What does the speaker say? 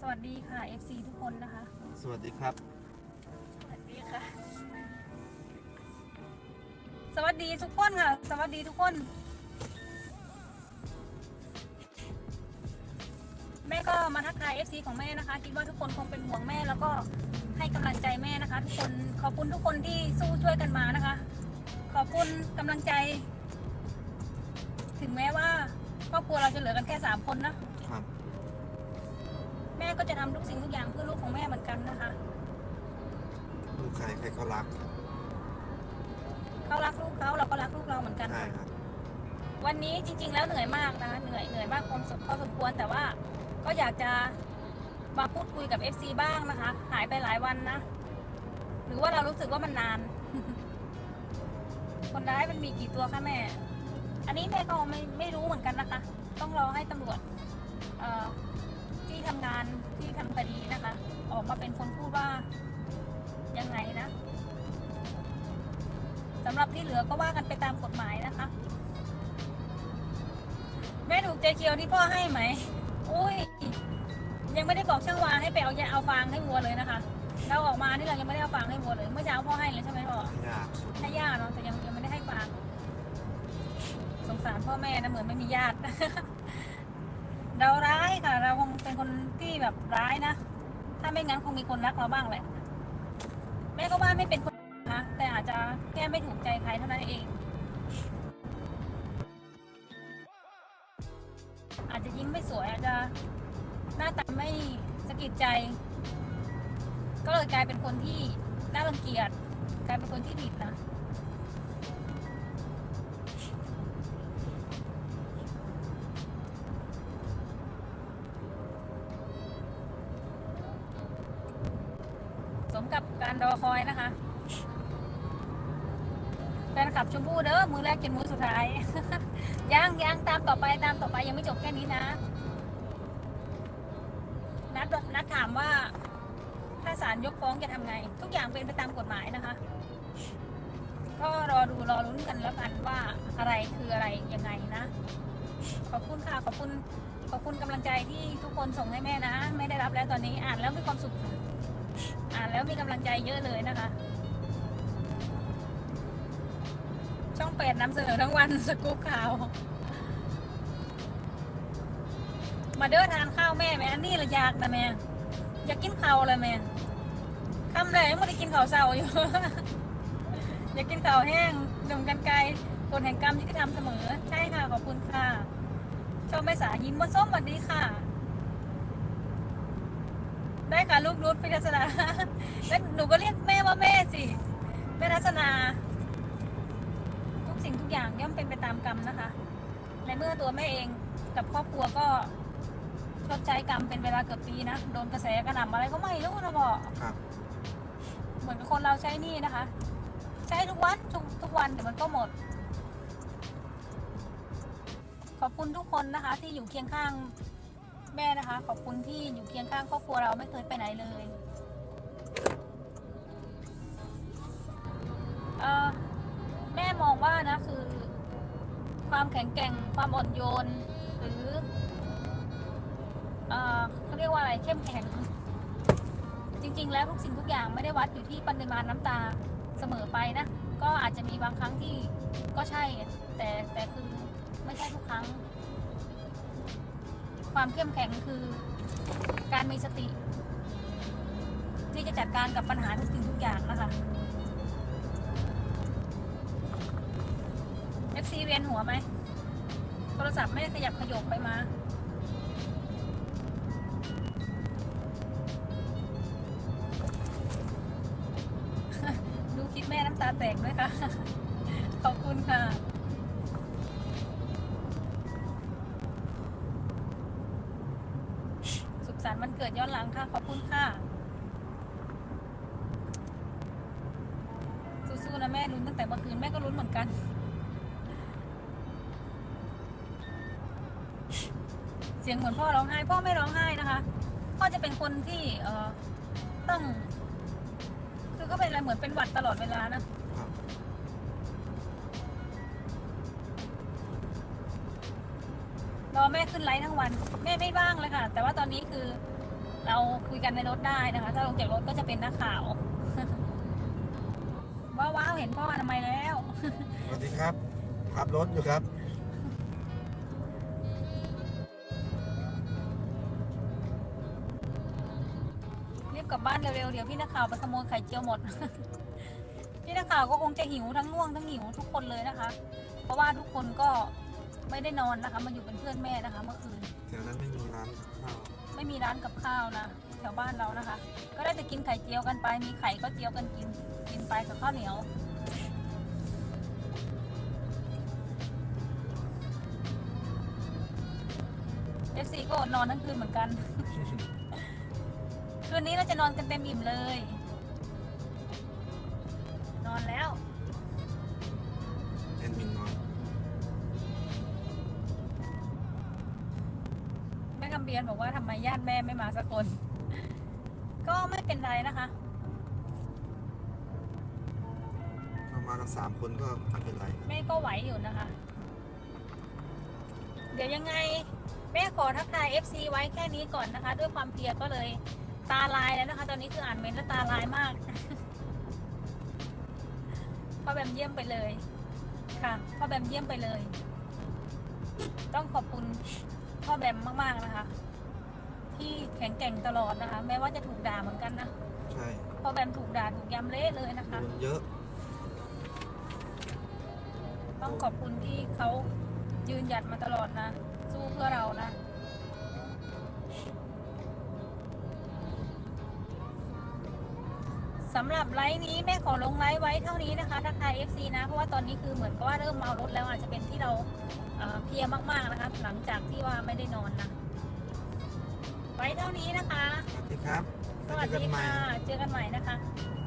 สวัสดีค่ะ FC ทุกคนนะคะ สวัสดีครับ สวัสดีค่ะ สวัสดีทุกคนค่ะ สวัสดีทุกคน แม่ก็มาทักทาย FC ของแม่นะคะ คิดว่าทุกคนคงเป็นห่วงแม่แล้วก็ให้กำลังใจแม่นะคะ ทุกคนขอบคุณทุกคนที่สู้ช่วยกันมานะคะ ขอบคุณกำลังใจ ถึงแม้ว่าครอบครัวเราจะเหลือกันแค่สามคนนะครับ แม่ก็จะทำทุกสิ่งทุกอย่างเพื่อลูกของแม่เหมือนกันนะคะ ลูกใครใครเขารักเขารักลูกเขาเราก็รักลูกเราเหมือนกัน ใช่ครับวันนี้จริง ๆ แล้วเหนื่อยมากนะเหนื่อยเหนื่อยมากพอสมพอสมควรแต่ว่าก็อยากจะมาพูดคุยกับ FC บ้างนะคะ หายไปหลายวันนะ หรือว่าเรารู้สึกว่ามันนาน คนร้ายมันมีกี่ตัวคะแม่ อันนี้แม่ก็ไม่ไม่รู้เหมือนกันนะคะ ต้องรอให้ตำรวจเอ่อ ที่ทำงานที่ทำคดีนะคะ ออกมาเป็นคนพูดว่ายังไงนะสำหรับที่เหลือก็ว่ากันไปตามกฎหมายนะคะ แม่ถูกใจเคียวที่พ่อให้ไหม อุ้ย ยังไม่ได้บอกช่างวาให้ไปเอายาเอาฟางให้วัวเลยนะคะ เราออกมานี่เรายังไม่ได้เอาฟางให้วัวเลย เมื่อเช้าพ่อให้เลยใช่ไหมพ่อ ยากสุดให้ย่าเนาะแต่ยังยังไม่ได้ให้ฟางสงสารพ่อแม่นะเหมือนไม่มีญาติ เราร้ายค่ะ เราคงเป็นคนที่ แบบร้ายนะ ถ้าไม่งั้นคงมีคนรักเราบ้างแหละ แม่ก็ว่าไม่เป็นคนนะแต่อาจจะแค่ไม่ถูกใจใครเท่านั้นเอง อาจจะยิ้มไม่สวยอาจจะหน้าตาไม่สะกิดใจ ก็เลยกลายเป็นคนที่น่ารังเกียจกลายเป็นคนที่ผิดนะ มกับการรอคอยนะคะแฟนคลับชมพู่เด้อมือแรกจนมือสุดท้ายยังยังตามต่อไปตามต่อไปยังไม่จบแค่นี้นะ นัดนัดถามว่า ถ้าศาลยกฟ้องจะทำไง ทุกอย่างเป็นไปตามกฎหมายนะคะ ก็รอดูรอลุ้นกันแล้วกันว่าอะไรคืออะไรยังไงนะ ขอบคุณค่ะขอบคุณขอบคุณกำลังใจที่ทุกคนส่งให้แม่นะ ไม่ได้รับแล้วตอนนี้อ่านแล้วมีความสุข แล้วมีกำลังใจเยอะเลยนะคะ ช่องแปดนำเสนอทั้งวันสกู๊ปข่าว มาเด้อทานข้าวแม่แม่อันนี้ละอยากนะแม่ อยากกินข้าวเลยแม่คำแรกยังไม่ได้กินข้าวเช้าอยู่ อยากกินข้าวแห้งดมกันไกลคนแห่งกรรมยุติธรรมเสมอ ใช่ค่ะ ขอบคุณค่ะชอบไม่สายิ้มมาส้มสวัสดีค่ะ ได้ค่ะลูกนุชพิทัศนาแล้วหนูก็เรียกแม่ว่าแม่สิแม่ทัศนา ทุกสิ่งทุกอย่างย่อมเป็นไปตามกรรมนะคะ ในเมื่อตัวแม่เองกับครอบครัวก็ชดใช้กรรมเป็นเวลาเกือบปีนะ โดนกระแสกระหน่ำอะไรก็ไม่รู้นะบอกครับ เหมือนกับคนเราใช้หนี่นะคะ ใช้ทุกวันทุกทุกวันเดี๋ยวมันก็หมด ขอบคุณทุกคนนะคะ ที่อยู่เคียงข้าง แม่นะคะ ขอบคุณที่อยู่เคียงข้างครอบครัวเราไม่เคยไปไหนเลยเออแม่มองว่านะคือ ความแข็งแกร่งความอ่อนโยน หรือเออเขาเรียกว่าอะไรเข้มแข็ง จริง ๆ แล้วทุกสิ่งทุกอย่างไม่ได้วัดอยู่ที่ปริมาณน้ำตาเสมอไปนะ ก็อาจจะมีบางครั้งที่ก็ใช่ แต่แต่คือไม่ใช่ทุกครั้ง ความเข้มแข็งคือการมีสติ ที่จะจัดการกับปัญหาทุกสิ่งทุกอย่างนะคะ FC เวียนหัวไหมโทรศัพท์ไม่ได้ขยับขยบไปมาดูคลิปแม่น้ำตาแตกด้วยค่ะ ขอบคุณค่ะ สุขสันต์วันเกิดย้อนหลังค่ะ ขอบคุณค่ะ สู้ๆนะแม่ลุ้นตั้งแต่เมื่อคืนแม่ก็ลุ้นเหมือนกัน เสียงเหมือนพ่อร้องไห้ พ่อไม่ร้องไห้นะคะ พ่อจะเป็นคนที่เอ่อต้อง คือก็เป็นอะไรเหมือนเป็นหวัดตลอดเวลานะ รับรอแม่ขึ้นไลฟ์ทั้งวัน แม่ไม่ว่างเลยค่ะ แต่ว่าตอนนี้คือไลเราคุยกันในรถได้นะคะ ถ้าลงจากรถก็จะเป็นนักข่าว ว้าวว้าวเห็นพ่ออนามัยแล้ว สวัสดีครับขับรถอยู่ครับ รีบกลับบ้านเร็วๆ เดี๋ยวพี่นักข่าวไปขโมยไข่เจียวหมด พี่นักข่าวก็คงจะหิวทั้งง่วงทั้งหิวทุกคนเลยนะคะ เพราะว่าทุกคนก็ ไม่ได้นอนนะคะ มาอยู่เป็นเพื่อนแม่นะคะเมื่อคืน แถวนั้นไม่มีร้านข้าวไม่มีร้านกับข้าวนะแถวบ้านเรานะคะ ก็ได้แต่กินไข่เจียวกันไป มีไข่ก็เจียวกันกิน กินไปกับข้าวเหนียว เอฟซีก็อดนอนทั้งคืนเหมือนกัน คืนนี้เราจะนอนกันเต็มอิ่มเลย บียนบอกว่าทำไมญาติแม่ไม่มาสักคน ก็ไม่เป็นไรนะคะ เรามากันสามคนก็ไม่เป็นไรแม่ก็ไหวอยู่นะคะ เดี๋ยวยังไง แม่ขอทักทาย FC ไว้แค่นี้ก่อนนะคะ ด้วยความเพลียก็เลยตาลายแล้วนะคะ ตอนนี้คืออ่านเมนต์แล้วตาลายมาก พ่อแบมเยี่ยมไปเลย ค่ะพ่อแบมเยี่ยมไปเลย ต้องขอบคุณ พ่อแบมมากๆนะคะ ที่แข็งแกร่งตลอดนะคะ แม้ว่าจะถูกด่าเหมือนกันนะใช่พ่อแบมถูกด่าถูกย้ำเละเลยนะคะ โดนเยอะ ต้องขอบคุณที่เขายืนหยัดมาตลอดนะ สู้เพื่อเรานะำหรับไลฟ์นี้แม่ขอลงไลฟ์ไว้เท่านี้นะคะทักทาย FC นะ เพราะว่าตอนนี้คือเหมือนกับว่าเริ่มเมารถแล้วอาจจะเป็นที่เราเอ่อเพลียมากๆนะคะ หลังจากที่ว่าไม่ได้นอนนะ ไว้เท่านี้นะคะ สวัสดีครับสวัสเจอกันดีใหม่ค่ะ เจอกันใหม่นะคะค